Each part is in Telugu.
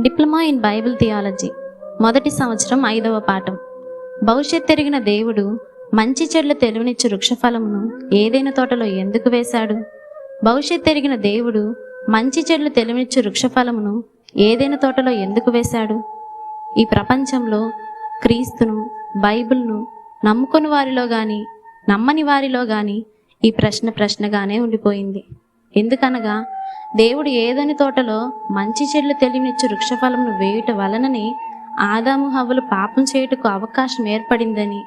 డిప్లొమా ఇన్ బైబిల్ థియాలజీ మొదటి సంవత్సరం ఐదవ పాఠం. భవిష్యత్ ఎరిగిన దేవుడు మంచి చెడ్ల తెలివినిచ్చు వృక్షఫలమును ఏదైనా తోటలో ఎందుకు వేశాడు? భవిష్యత్ ఎరిగిన దేవుడు మంచి చెడ్లు తెలివినిచ్చు వృక్షఫలమును ఏదైనా తోటలో ఎందుకు వేశాడు? ఈ ప్రపంచంలో క్రీస్తును బైబిల్ను నమ్ముకుని వారిలో కానీ నమ్మని వారిలో కానీ ఈ ప్రశ్న ప్రశ్నగానే ఉండిపోయింది. ఎందుకనగా దేవుడు ఏదని తోటలో మంచి చెడ్లు తెలివినిచ్చు వృక్షఫలమును వేయుట వలనని ఆదాము హవ్వలు పాపం చేయుటకు అవకాశం ఏర్పడిందని.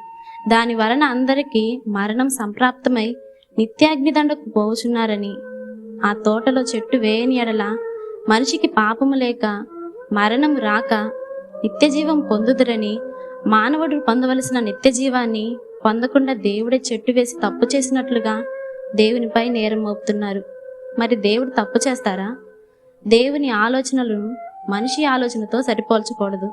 దాని వలన అందరికీ మరణం సంప్రాప్తమై నిత్యాగ్నిదండకు పోవుచున్నారని. ఆ తోటలో చెట్టు వేయని ఎడల మనిషికి పాపము లేక మరణం రాక నిత్యజీవం పొందుదురని మానవుడు పొందవలసిన నిత్యజీవాన్ని పొందకుండా దేవుడే చెట్టు వేసి తప్పు చేసినట్లుగా దేవునిపై నేరం మోపుతున్నారు. మరి దేవుడు తప్పు చేస్తారా? దేవుని ఆలోచనలు మనిషి ఆలోచనతో సరిపోల్చకూడదు.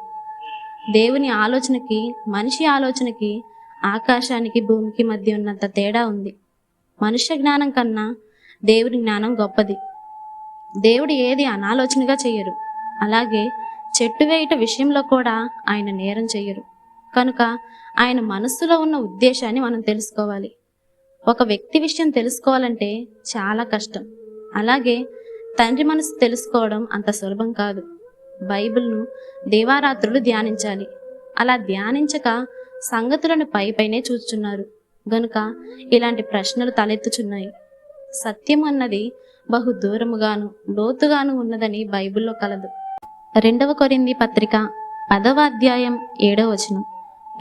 దేవుని ఆలోచనకి మనిషి ఆలోచనకి ఆకాశానికి భూమికి మధ్య ఉన్నంత తేడా ఉంది. మనుష్య జ్ఞానం కన్నా దేవుని జ్ఞానం గొప్పది. దేవుడు ఏది అనాలోచనగా చెయ్యరు అలాగే చెట్టు వేయట విషయంలో కూడా ఆయన నేరం చెయ్యరు కనుక ఆయన మనస్సులో ఉన్న ఉద్దేశాన్ని మనం తెలుసుకోవాలి. ఒక వ్యక్తి విషయం తెలుసుకోవాలంటే చాలా కష్టం. అలాగే తండ్రి మనసు తెలుసుకోవడం అంత సులభం కాదు. బైబిల్ను దేవారాత్రులు ధ్యానించాలి. అలా ధ్యానించక సంగతులను పై పైనే చూస్తున్నారు. గనుక ఇలాంటి ప్రశ్నలు తలెత్తుచున్నాయి. సత్యం అన్నది బహు దూరముగాను లోతుగాను ఉన్నదని బైబిల్లో కలదు. రెండవ కొరింది పత్రిక పదవ అధ్యాయం ఏడవ వచనం.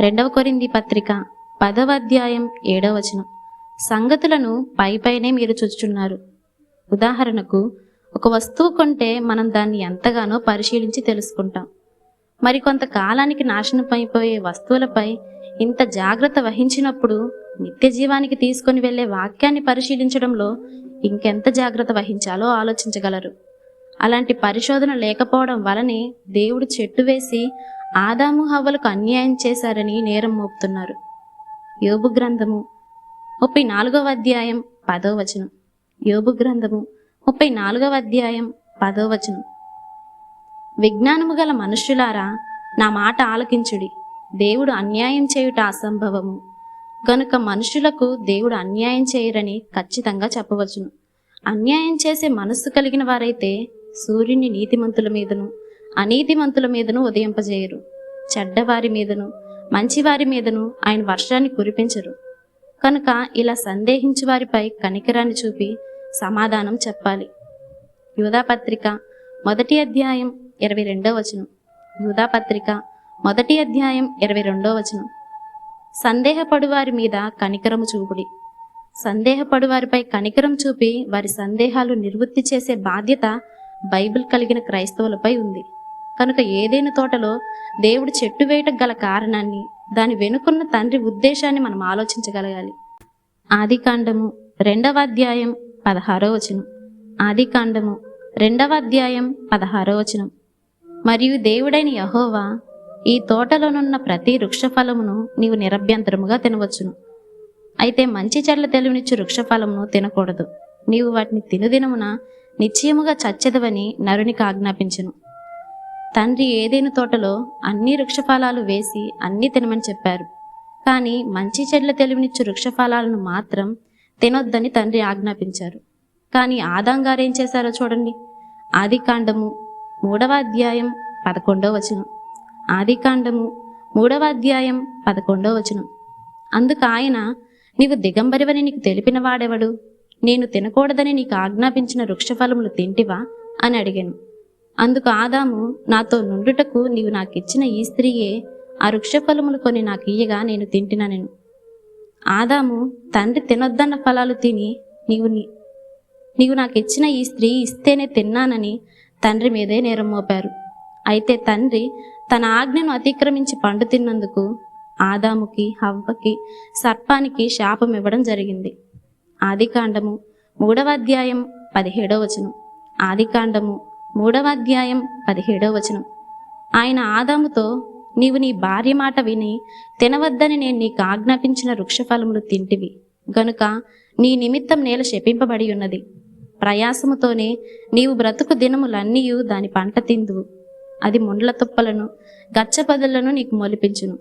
రెండవ కొరింది పత్రిక పదవ అధ్యాయం ఏడవ వచనం. సంగతులను పై పైనే మీరు చూస్తున్నారు. ఉదాహరణకు ఒక వస్తువు కొంటే మనం దాన్ని ఎంతగానో పరిశీలించి తెలుసుకుంటాం. మరి కొంతకాలానికి నాశనమైపోయే వస్తువులపై ఇంత జాగ్రత్త వహించినప్పుడు నిత్య జీవానికి తీసుకొని వెళ్ళే వాక్యాన్ని పరిశీలించడంలో ఇంకెంత జాగ్రత్త వహించాలో ఆలోచించగలరు. అలాంటి పరిశోధన లేకపోవడం వలనే దేవుడు చెట్టు వేసి ఆదాము హవ్వలకు అన్యాయం చేశారని నేరం మోపుతున్నారు. యోబు గ్రంథము ముప్పై నాలుగవ అధ్యాయం పదో వచనం. యోబు గ్రంథము ముప్పై నాలుగవ అధ్యాయం పదో వచనం. విజ్ఞానము గల మనుష్యులారా నా మాట ఆలకించుడి. దేవుడు అన్యాయం చేయుట అసంభవము. గనుక మనుషులకు దేవుడు అన్యాయం చేయరని ఖచ్చితంగా చెప్పవచ్చును. అన్యాయం చేసే మనస్సు కలిగిన వారైతే సూర్యుని నీతిమంతుల మీదను అనీతిమంతుల మీదను ఉదయింపజేయరు. చెడ్డవారి మీదను మంచివారి మీదను ఆయన వర్షాన్ని కురిపించరు. కనుక ఇలా సందేహించు వారిపై కనికరాన్ని చూపి సమాధానం చెప్పాలి. యూదాపత్రిక మొదటి అధ్యాయం ఇరవై రెండో వచనం. యూదాపత్రిక మొదటి అధ్యాయం ఇరవై రెండో వచనం. సందేహపడువారి మీద కనికరము చూపుడి. సందేహపడువారిపై కనికరం చూపి వారి సందేహాలు నిర్వృత్తి చేసే బాధ్యత బైబిల్ కలిగిన క్రైస్తవులపై ఉంది. కనుక ఏదైనా తోటలో దేవుడు చెట్టు వేయటం గల కారణాన్ని దాని వెనుకున్న తండ్రి ఉద్దేశాన్ని మనం ఆలోచించగలగాలి. ఆది కాండము రెండవ అధ్యాయం పదహారో వచనం. ఆది కాండము రెండవ అధ్యాయం పదహారో వచనం. మరియు దేవుడైన యహోవా ఈ తోటలోనున్న ప్రతి వృక్షఫలమును నీవు నిరభ్యంతరముగా తినవచ్చును. అయితే మంచి చెడ్ల తెలివినిచ్చు వృక్షఫలమును తినకూడదు. నీవు వాటిని తినుదినమున నిశ్చయముగా చచ్చెదవని నరునికి ఆజ్ఞాపించను. తండ్రి ఏదైన తోటలో అన్ని వృక్షఫలాలు వేసి అన్ని తినమని చెప్పారు. కానీ మంచి చెడ్ల తెలివినిచ్చు వృక్షఫలాలను మాత్రం తినొద్దని తండ్రి ఆజ్ఞాపించారు. కానీ ఆదాం గారు ఏం చేశారో చూడండి. ఆదికాండము మూడవ అధ్యాయం పదకొండవ వచనం. ఆదికాండము మూడవ అధ్యాయం పదకొండవ వచనం. అందుకు ఆయన నీవు దిగంబరివని నీకు తెలిపిన వాడెవడు? నేను తినకూడదని నీకు ఆజ్ఞాపించిన వృక్షఫలములు తింటివా? అని అడిగాను. అందుకు ఆదాము నాతో నుండుటకు నీవు నాకిచ్చిన ఈ స్త్రీయే ఆ వృక్షఫలములు కొని నాకు ఇయ్యగా నేను తింటినా నేను. ఆదాము తండ్రి తినొద్దన్న ఫలాలు తిని నీవు నీ నీవు నాకు ఇచ్చిన ఈ స్త్రీ ఇస్తేనే తిన్నానని తండ్రి మీదే నేరం మోపారు. అయితే తండ్రి తన ఆజ్ఞను అతిక్రమించి పండు తిన్నందుకు ఆదాముకి హవ్వకి సర్పానికి శాపం ఇవ్వడం జరిగింది. ఆదికాండము మూడవ అధ్యాయం పదిహేడవ వచనం. ఆదికాండము మూడవ అధ్యాయం పదిహేడవ వచనం. ఆయన ఆదాముతో నీవు నీ భార్య మాట విని తినవద్దని నేను నీకు ఆజ్ఞాపించిన వృక్షఫలములు తింటివి. గనుక నీ నిమిత్తం నేల శపింపబడి ఉన్నది. ప్రయాసముతోనే నీవు బ్రతుకు దినములన్నీయు దాని పంట తిందువు. అది ముండ్ల తుప్పలను గచ్చపదులను నీకు మొలిపించును.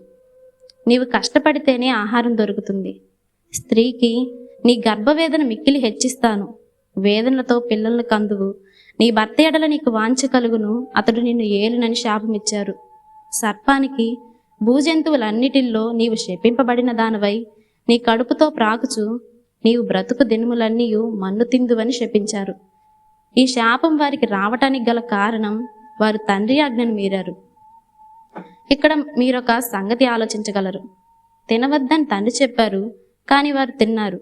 నీవు కష్టపడితేనే ఆహారం దొరుకుతుంది. స్త్రీకి నీ గర్భవేదన మిక్కిలి హెచ్చిస్తాను. వేదనలతో పిల్లలను కందువు. నీ భర్త ఎడల నీకు వాంఛ కలుగును. అతడు నిన్ను ఏలునని శాపమిచ్చారు. సర్పానికి భూజంతువులన్నిటిల్లో నీవు శపింపబడిన దానివై నీ కడుపుతో ప్రాకుచు నీవు బ్రతుకు దినములన్నీయు మన్ను తిందువని శపించారు. ఈ శాపం వారికి రావటానికి గల కారణం వారు తండ్రి ఆజ్ఞను మీరారు. ఇక్కడ మీరొక సంగతి ఆలోచించగలరు. తినవద్దని తండ్రి చెప్పారు కానీ వారు తిన్నారు.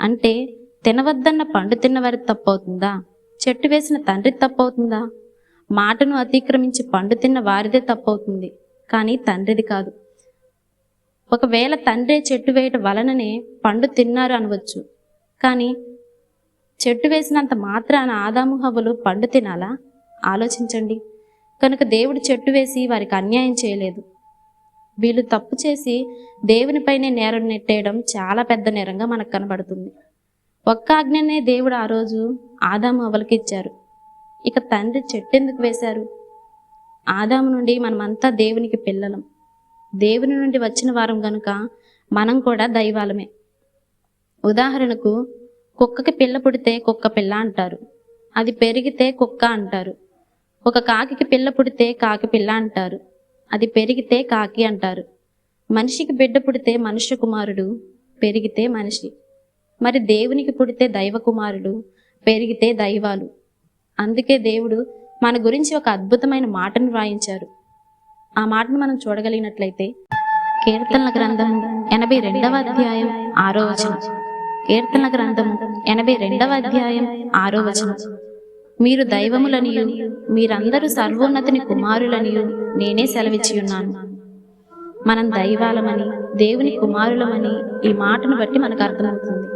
అంటే తినవద్దన్న పండు తిన్నవారి తప్పవుతుందా? చెట్టు వేసిన తండ్రి తప్పవుతుందా? మాటను అతిక్రమించి పండు తిన్న వారిదే తప్పవుతుంది కానీ తండ్రిది కాదు. ఒకవేళ తండ్రే చెట్టు వేయటం వలననే పండు తిన్నారు అనవచ్చు కానీ చెట్టు వేసినంత మాత్రాన ఆదాము హవ్వలు పండు తినాలా? ఆలోచించండి. కనుక దేవుడు చెట్టు వేసి వారికి అన్యాయం చేయలేదు. వీళ్ళు తప్పు చేసి దేవునిపైనే నేరం నెట్టేయడం చాలా పెద్ద నేరంగా మనకు కనబడుతుంది. ఒక్క ఆజ్ఞనే దేవుడు ఆ రోజు ఆదాము అవ్వలకి ఇచ్చారు. ఇక తండ్రి చెట్టు ఎందుకు వేశారు? ఆదాము నుండి మనమంతా దేవునికి పిల్లలం. దేవుని నుండి వచ్చిన వారం గనుక మనం కూడా దైవాలమే. ఉదాహరణకు కుక్కకి పిల్ల పుడితే కుక్క పిల్ల అంటారు. అది పెరిగితే కుక్క అంటారు. ఒక కాకికి పిల్ల పుడితే కాకి పిల్ల అంటారు. అది పెరిగితే కాకి అంటారు. మనిషికి బిడ్డ పుడితే మనుష్య కుమారుడు పెరిగితే మనిషి. మరి దేవునికి పుడితే దైవ కుమారుడు పెరిగితే దైవాలు. అందుకే దేవుడు మన గురించి ఒక అద్భుతమైన మాటను వ్రాయించారు. ఆ మాటను మనం చూడగలిగినట్లయితే కీర్తనల గ్రంథం ఎనభై రెండవ అధ్యాయం ఆరో వచనం. కీర్తనల గ్రంథం ఎనభై రెండవ అధ్యాయం ఆరో వచనం. మీరు దైవములనియు మీరందరూ సర్వోన్నతిని కుమారులనియు నేనే సెలవిచ్చి ఉన్నాను. మనం దైవాలమని దేవుని కుమారులమని ఈ మాటను బట్టి మనకు అర్థమవుతుంది.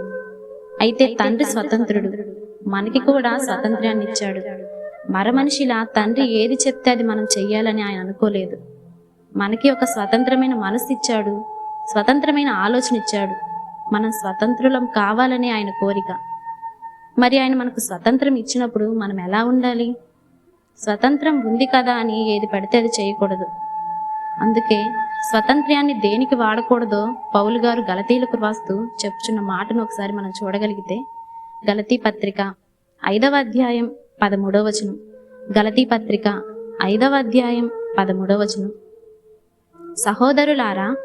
అయితే తండ్రి స్వతంత్రుడు మనకి కూడా స్వాతంత్ర్యాన్ని ఇచ్చాడు. మరమనిషిలా తండ్రి ఏది చెప్తే అది మనం చెయ్యాలని ఆయన అనుకోలేదు. మనకి ఒక స్వతంత్రమైన మనసు ఇచ్చాడు. స్వతంత్రమైన ఆలోచన ఇచ్చాడు. మనం స్వతంత్రులం కావాలని ఆయన కోరిక. మరి ఆయన మనకు స్వతంత్రం ఇచ్చినప్పుడు మనం ఎలా ఉండాలి? స్వతంత్రం ఉంది కదా అని ఏది పడితే అది చేయకూడదు. అందుకే స్వతంత్ర్యాన్ని దేనికి వాడకూడదో పౌలు గారు గలతీలకు రాస్తూ చెప్పుచున్న మాటను ఒకసారి మనం చూడగలిగితే గలతీ పత్రిక ఐదవ అధ్యాయం పదమూడవ వచనం. గలతీ పత్రిక ఐదవ అధ్యాయం పదమూడవ వచనం. సహోదరులారా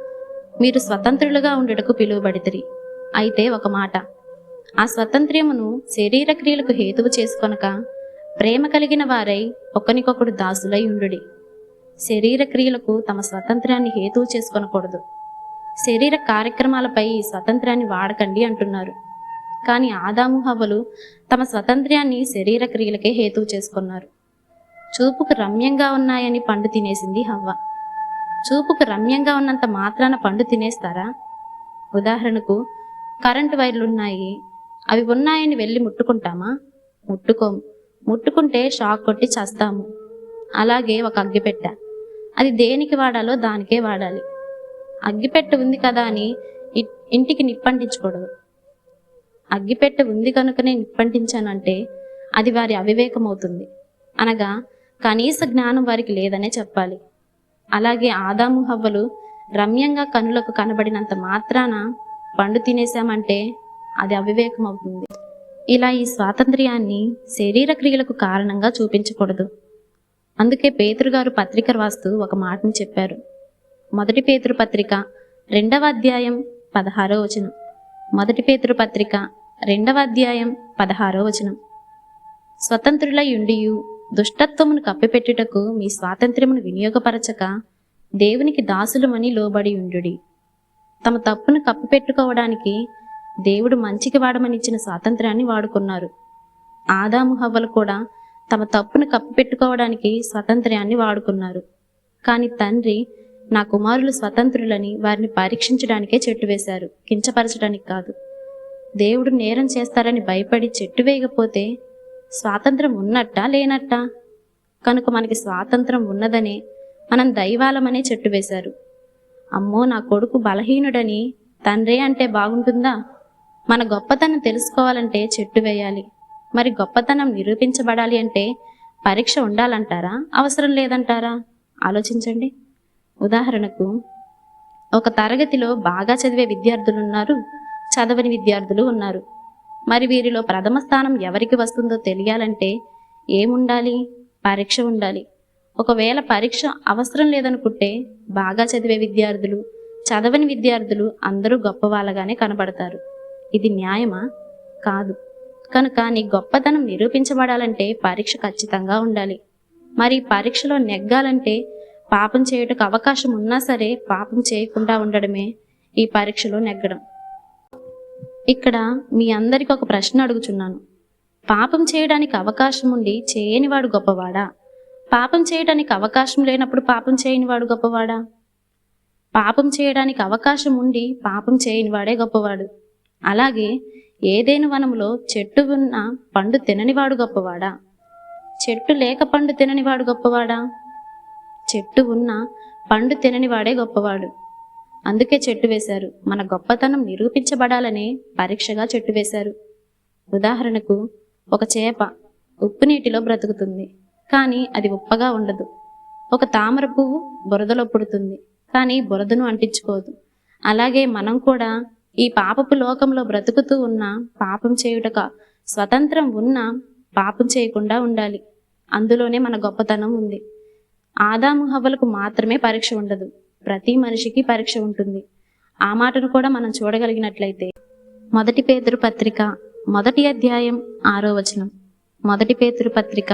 మీరు స్వతంత్రులుగా ఉండుటకు పిలువబడితిరి. అయితే ఒక మాట. ఆ స్వతంత్ర్యమును శరీర క్రియలకు హేతువు చేసుకొనక ప్రేమ కలిగిన వారై ఒకనికొకడు దాసులై ఉండుడి. శరీర క్రియలకు తమ స్వతంత్రాన్ని హేతువు చేసుకొనకూడదు. శరీర కార్యక్రమాలపై ఈ స్వతంత్రాన్ని వాడకండి అంటున్నారు. కానీ ఆదాము హవ్వలు తమ స్వతంత్ర్యాన్ని శరీర క్రియలకే హేతువు చేసుకున్నారు. చూపుకు రమ్యంగా ఉన్నాయని పండు తినేసింది హవ్వ. చూపుకు రమ్యంగా ఉన్నంత మాత్రాన పండు తినేస్తారా? ఉదాహరణకు కరెంటు వైర్లు ఉన్నాయి అవి ఉన్నాయని వెళ్ళి ముట్టుకుంటామా? ముట్టుకోము ముట్టుకుంటే షాక్ కొట్టి చస్తాము. అలాగే ఒక అగ్గిపెట్ట. అది దేనికి వాడాలో దానికే వాడాలి. అగ్గిపెట్ట ఉంది కదా అని ఇ- ఇంటికి నిప్పంటించకూడదు. అగ్గిపెట్టె ఉంది కనుకనే నిప్పంటించానంటే అది వారి అవివేకం అవుతుంది అనగా కనీస జ్ఞానం వారికి లేదనే చెప్పాలి. అలాగే ఆదాము హవ్వలు రమ్యంగా కనులకు కనబడినంత మాత్రాన పండు తినేశామంటే అది అవివేకం అవుతుంది ఇలా ఈ స్వాతంత్ర్యాన్ని శరీర క్రియలకు కారణంగా చూపించకూడదు. అందుకే పేతురుగారు పత్రిక రాస్తూ ఒక మాటను చెప్పారు. మొదటి పేతురు పత్రిక రెండవ అధ్యాయం పదహారో వచనం. మొదటి పేతృ పత్రిక రెండవ అధ్యాయం పదహారో వచనం. స్వతంత్రులయుండియు దుష్టత్వమును కప్పిపెట్టుటకు మీ స్వాతంత్ర్యమును వినియోగపరచక దేవునికి దాసులమని లోబడి ఉండుడి తమ తప్పును కప్పిపెట్టుకోవడానికి దేవుడు మంచికి వాడమని ఇచ్చిన స్వాతంత్ర్యాన్ని వాడుకున్నారు. ఆదాము హవ్వలు కూడా తమ తప్పును కప్పిపెట్టుకోవడానికి స్వాతంత్ర్యాన్ని వాడుకున్నారు. కానీ తండ్రి నా కుమారులు స్వతంత్రులని వారిని పరీక్షించడానికే చెట్టు వేశారు. కించపరచడానికి కాదు. దేవుడు నేరం చేస్తారని భయపడి చెట్టు వేయకపోతే స్వాతంత్రం ఉన్నట్టా లేనట్టా? కనుక మనకి స్వాతంత్రం ఉన్నదనే మనం దైవాలమనే చెట్టు వేశారు. అమ్మో నా కొడుకు బలహీనుడని తండ్రే అంటే బాగుంటుందా? మన గొప్పతనం తెలుసుకోవాలంటే చెట్టు వేయాలి. మరి గొప్పతనం నిరూపించబడాలి అంటే పరీక్ష ఉండాలంటారా? అవసరం లేదంటారా? ఆలోచించండి. ఉదాహరణకు ఒక తరగతిలో బాగా చదివే విద్యార్థులు ఉన్నారు చదవని విద్యార్థులు ఉన్నారు. మరి వీరిలో ప్రథమ స్థానం ఎవరికి వస్తుందో తెలియాలంటే ఏముండాలి? పరీక్ష ఉండాలి. ఒకవేళ పరీక్ష అవసరం లేదనుకుంటే బాగా చదివే విద్యార్థులు చదవని విద్యార్థులు అందరూ గొప్పవాళ్ళగానే కనబడతారు. ఇది న్యాయమా? కాదు. కనుక నీ గొప్పతనం నిరూపించబడాలంటే పరీక్ష ఖచ్చితంగా ఉండాలి. మరి పరీక్షలో నెగ్గాలంటే పాపం చేయుటకు అవకాశం ఉన్నా సరే పాపం చేయకుండా ఉండడమే ఈ పరీక్షలో నెగ్గడం. ఇక్కడ మీ అందరికి ఒక ప్రశ్న అడుగుచున్నాను. పాపం చేయడానికి అవకాశం ఉండి చేయనివాడు గొప్పవాడా? పాపం చేయడానికి అవకాశం లేనప్పుడు పాపం చేయనివాడు గొప్పవాడా? పాపం చేయడానికి అవకాశం ఉండి పాపం చేయనివాడే గొప్పవాడు. అలాగే ఏదేను వనంలో చెట్టు ఉన్న పండు తిననివాడు గొప్పవాడా? చెట్టు లేక పండు తిననివాడు గొప్పవాడా? చెట్టు ఉన్న పండు తినని వాడే గొప్పవాడు. అందుకే చెట్టు వేశారు. మన గొప్పతనం నిరూపించబడాలనే పరీక్షగా చెట్టు వేశారు. ఉదాహరణకు ఒక చేప ఉప్పు నీటిలో బ్రతుకుతుంది కానీ అది ఉప్పగా ఉండదు. ఒక తామర పువ్వు బురదలో పుడుతుంది కానీ బురదను అంటించుకోదు. అలాగే మనం కూడా ఈ పాపపు లోకంలో బ్రతుకుతూ ఉన్న పాపం చేయుటక స్వతంత్రం ఉన్న పాపం చేయకుండా ఉండాలి. అందులోనే మన గొప్పతనం ఉంది. ఆదాము హవ్వలకు మాత్రమే పరీక్ష ఉండదు. ప్రతి మనిషికి పరీక్ష ఉంటుంది. ఆ మాటను కూడా మనం చూడగలిగినట్లయితే మొదటి పేతురు పత్రిక మొదటి అధ్యాయం ఆరో వచనం. మొదటి పేతురు పత్రిక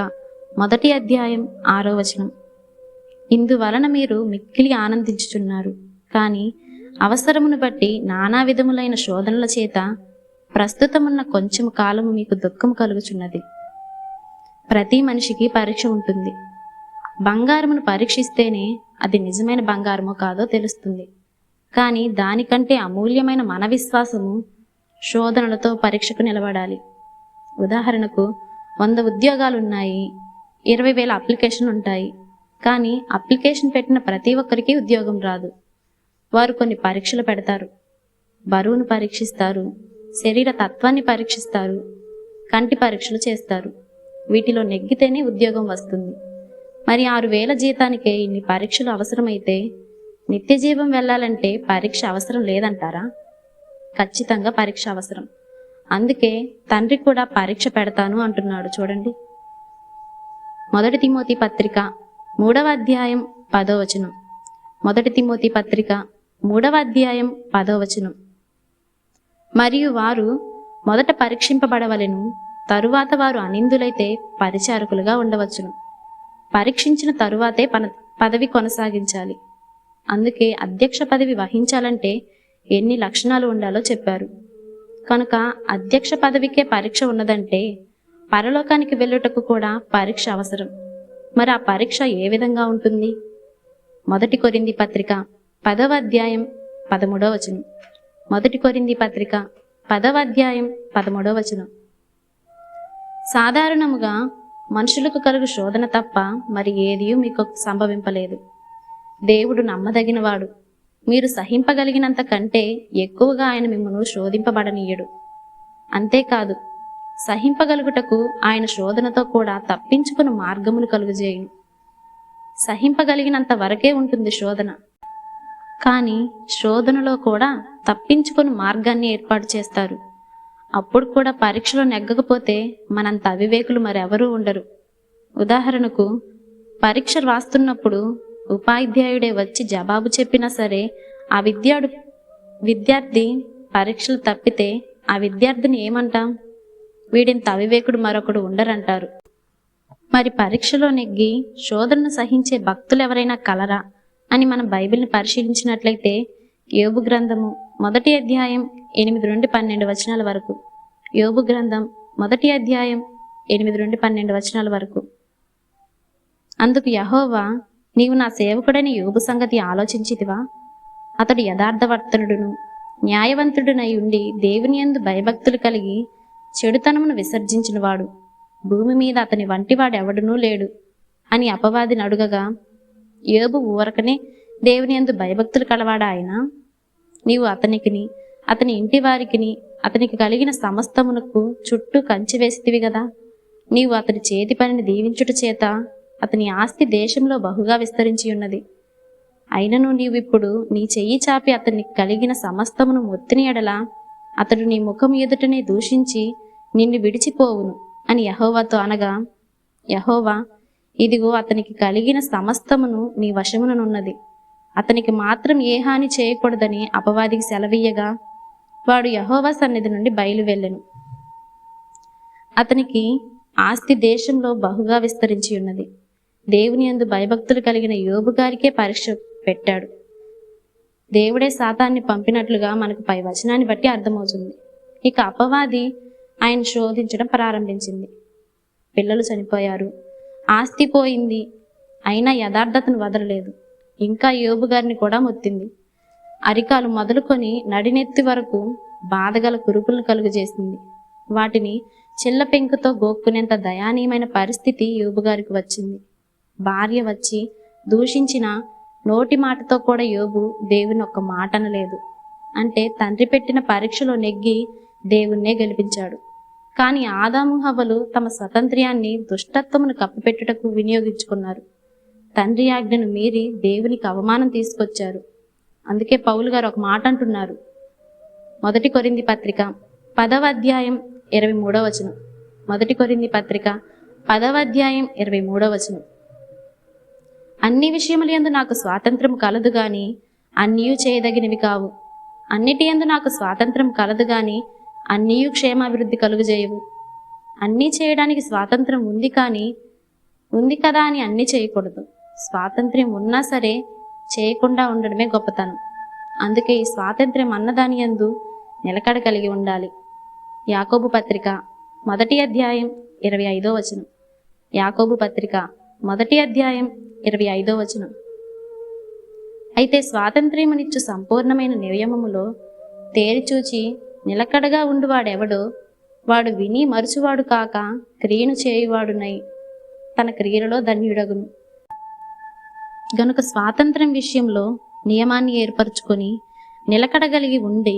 మొదటి అధ్యాయం ఆరో వచనం. ఇందువలన మీరు మిక్కిలి ఆనందించుచున్నారు. కానీ అవసరమును బట్టి నానా విధములైన శోధనల చేత ప్రస్తుతమున్న కొంచెం కాలము మీకు దుఃఖం కలుగుచున్నది. ప్రతి మనిషికి పరీక్ష ఉంటుంది. బంగారమును పరీక్షిస్తేనే అది నిజమైన బంగారమో కాదో తెలుస్తుంది. కానీ దానికంటే అమూల్యమైన మన విశ్వాసము శోధనలతో పరీక్షకు నిలబడాలి. ఉదాహరణకు వంద ఉద్యోగాలు ఉన్నాయి ఇరవై వేల అప్లికేషన్ ఉంటాయి కానీ అప్లికేషన్ పెట్టిన ప్రతి ఒక్కరికి ఉద్యోగం రాదు. వారు కొన్ని పరీక్షలు పెడతారు. బరువును పరీక్షిస్తారు శరీర తత్వాన్ని పరీక్షిస్తారు కంటి పరీక్షలు చేస్తారు. వీటిలో నెగ్గితేనే ఉద్యోగం వస్తుంది. మరి ఆరు వేల జీతానికే ఇన్ని పరీక్షలు అవసరమైతే నిత్య జీవం వెళ్ళాలంటే పరీక్ష అవసరం లేదంటారా? ఖచ్చితంగా పరీక్ష అవసరం. అందుకే తండ్రి కూడా పరీక్ష పెడతాను అంటున్నాడు చూడండి. మొదటి తిమోతి పత్రిక మూడవ అధ్యాయం పదో వచనం. మొదటి తిమోతి పత్రిక మూడవ అధ్యాయం పదో వచనం. మరియు వారు మొదట పరీక్షింపబడవలెను తరువాత వారు అనిందులైతే పరిచారకులుగా ఉండవచ్చును. పరీక్షించిన తరువాతే పన పదవి కొనసాగించాలి. అందుకే అధ్యక్ష పదవి వహించాలంటే ఎన్ని లక్షణాలు ఉండాలో చెప్పారు. కనుక అధ్యక్ష పదవికే పరీక్ష ఉన్నదంటే పరలోకానికి వెళ్ళుటకు కూడా పరీక్ష అవసరం. మరి ఆ పరీక్ష ఏ విధంగా ఉంటుంది? మొదటి కొరింది పత్రిక పదవ అధ్యాయం పదమూడవ వచనం. మొదటి కొరింది పత్రిక పదవ అధ్యాయం పదమూడవ వచనం. సాధారణముగా మనుషులకు కలుగు శోధన తప్ప మరి ఏదీ మీకు సంభవింపలేదు. దేవుడు నమ్మదగినవాడు. మీరు సహింపగలిగినంత కంటే ఎక్కువగా ఆయన మిమ్మల్ని శోధింపబడనీయడు. అంతేకాదు సహింపగలుగుటకు ఆయన శోధనతో కూడా తప్పించుకుని మార్గమును కలుగజేయును. సహింపగలిగినంత వరకే ఉంటుంది శోధన. కానీ శోధనలో కూడా తప్పించుకుని మార్గాన్ని ఏర్పాటు చేస్తారు. అప్పుడు కూడా పరీక్షలో నెగ్గకపోతే మనంత అవివేకులు మరెవరూ ఉండరు. ఉదాహరణకు పరీక్ష రాస్తున్నప్పుడు ఉపాధ్యాయుడే వచ్చి జవాబు చెప్పినా సరే ఆ విద్యాడు విద్యార్థి పరీక్షలు తప్పితే ఆ విద్యార్థిని ఏమంటాం? వీడింత అవివేకుడు మరొకడు ఉండరంటారు. మరి పరీక్షలో నెగ్గి శోధనను సహించే భక్తులు ఎవరైనా కలరా అని మనం బైబిల్ని పరిశీలించినట్లయితే యోగు గ్రంథము మొదటి అధ్యాయం ఎనిమిది నుండి పన్నెండు వచనాల వరకు. యోబు గ్రంథం మొదటి అధ్యాయం ఎనిమిది నుండి పన్నెండు వచనాల వరకు. అందుకు యహోవా నీవు నా సేవకుడని యోబు సంగతి ఆలోచించితివా? అతడు యథార్థవర్తనుడును న్యాయవంతుడునై ఉండి దేవుని యందు భయభక్తులు కలిగి చెడుతనమును విసర్జించినవాడు. భూమి మీద అతని వంటివాడెవడునూ లేడు అని అపవాదిని అడుగగా యోబు ఊరకనే దేవుని యందు భయభక్తులు కలవాడా ఆయన నీవు అతనికిని అతని ఇంటి వారికిని అతనికి కలిగిన సమస్తమునకు చుట్టూ కంచి వేసితివి కదా నీవు అతని చేతి పనిని దీవించుట చేత అతని ఆస్తి దేశంలో బహుగా విస్తరించి ఉన్నది. అయినను నీవిప్పుడు నీ చెయ్యి చాపి అతనికి కలిగిన సమస్తమును మొత్తిని ఎడల అతడు నీ ముఖం ఎదుటనే దూషించి నిన్ను విడిచిపోవును అని యహోవాతో అనగా యహోవా ఇదిగో అతనికి కలిగిన సమస్తమును నీ వశముననున్నది. అతనికి మాత్రం ఏ హాని చేయకూడదని అపవాదికి సెలవీయగా వాడు యహోవా సన్నిధి నుండి బయలువెళ్ళెను. అతనికి ఆస్తి దేశంలో బహుగా విస్తరించి ఉన్నది. దేవుని యందు భయభక్తులు కలిగిన యోబు గారికే పరీక్ష పెట్టాడు. దేవుడే శాతాన్ని పంపినట్లుగా మనకు పై వచనాన్ని బట్టి అర్థమవుతుంది. ఇక అపవాది ఆయన శోధించడం ప్రారంభించింది. పిల్లలు చనిపోయారు. ఆస్తి పోయింది. అయినా యథార్థతను వదలలేదు. ఇంకా యోబు గారిని కూడా మొత్తింది. అరికాలు మొదలుకొని నడినెత్తి వరకు బాధగల కురుపులను కలుగజేసింది. వాటిని చిల్ల పెంకుతో గోక్కునేంత దయానీయమైన పరిస్థితి యోబు గారికి వచ్చింది. భార్య వచ్చి దూషించిన నోటి మాటతో కూడా యోబు దేవుని ఒక్క మాట అనలేదు. అంటే తండ్రి పెట్టిన పరీక్షలో నెగ్గి దేవుణ్ణే గెలిపించాడు. కానీ ఆదాము హవ్వలు తమ స్వతంత్ర్యాన్ని దుష్టత్వమును కప్పిపెట్టుటకు వినియోగించుకున్నారు. తండ్రి ఆజ్ఞను మీరి దేవునికి అవమానం తీసుకొచ్చారు. అందుకే పౌలు గారు ఒక మాట అంటున్నారు. మొదటి కొరింది పత్రిక పదవ అధ్యాయం ఇరవై మూడవ వచనం. మొదటి కొరింది పత్రిక పదవ అధ్యాయం ఇరవై మూడవ వచనం. అన్ని విషయములందు నాకు స్వాతంత్రం కలదు గాని అన్నీయు చేయదగినవి కావు. అన్నిటి యందు నాకు స్వాతంత్రం కలదు గాని అన్నీయు క్షేమాభివృద్ధి కలుగజేయవు అన్నీ చేయడానికి స్వాతంత్రం ఉంది కానీ ఉంది కదా అని అన్నీ చేయకూడదు. స్వాతంత్ర్యం ఉన్నా సరే చేయకుండా ఉండడమే గొప్పతనం. అందుకే ఈ స్వాతంత్ర్యం అన్నదాని యందు నిలకడ కలిగి ఉండాలి. యాకోబు పత్రిక మొదటి అధ్యాయం ఇరవై ఐదో వచనం. యాకోబు పత్రిక మొదటి అధ్యాయం ఇరవై ఐదో వచనం. అయితే స్వాతంత్ర్యమునిచ్చు సంపూర్ణమైన నియమములో తేరిచూచి నిలకడగా ఉండువాడెవడో వాడు విని మరుచువాడు కాక క్రియను చేయువాడునై తన క్రియలలో ధన్యుడగును. గనుక స్వాతంత్ర్యం విషయంలో నియమాన్ని ఏర్పరచుకొని నిలకడగలిగి ఉండి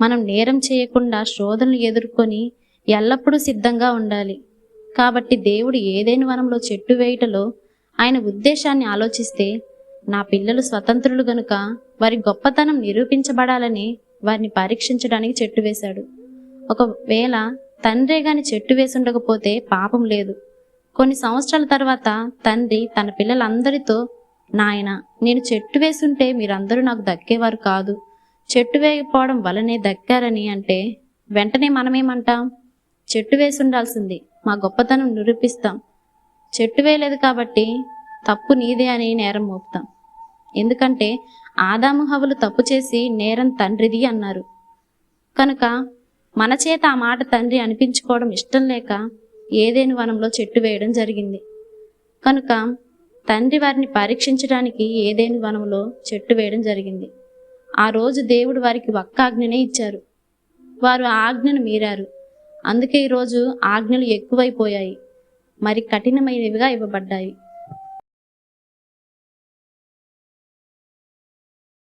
మనం నేరం చేయకుండా శోధనలు ఎదుర్కొని ఎల్లప్పుడూ సిద్ధంగా ఉండాలి. కాబట్టి దేవుడు ఏదైనా వనంలో చెట్టు వేయుటలో ఆయన ఉద్దేశాన్ని ఆలోచిస్తే నా పిల్లలు స్వతంత్రులు గనుక వారి గొప్పతనం నిరూపించబడాలని వారిని పరీక్షించడానికి చెట్టు వేశాడు. ఒకవేళ తండ్రే గాని చెట్టు వేసి ఉండకపోతే పాపం లేదు. కొన్ని సంవత్సరాల తర్వాత తండ్రి తన పిల్లలందరితో నాయన నేను చెట్టు వేసుంటే మీరందరూ నాకు దక్కేవారు కాదు. చెట్టు వేయకపోవడం వలనే దక్కారని అంటే వెంటనే మనమేమంటాం? చెట్టు వేసి ఉండాల్సింది మా గొప్పతనం నిరూపిస్తాం. చెట్టు వేయలేదు కాబట్టి తప్పు నీదే అని నేరం మోపుతాం. ఎందుకంటే ఆదాము హవలు తప్పు చేసి నేరం తండ్రిది అన్నారు. కనుక మన చేత ఆ మాట తండ్రి అనిపించుకోవడం ఇష్టం లేక ఏదేని వనంలో చెట్టు వేయడం జరిగింది. కనుక తండ్రి వారిని పరీక్షించడానికి ఏదేని వనంలో చెట్టు వేయడం జరిగింది. ఆ రోజు దేవుడు వారికి ఒక్క ఆజ్ఞనే ఇచ్చారు. వారు ఆ ఆజ్ఞను మీరారు. అందుకే ఈరోజు ఆజ్ఞలు ఎక్కువైపోయాయి. మరి కఠినమైనవిగా ఇవ్వబడ్డాయి.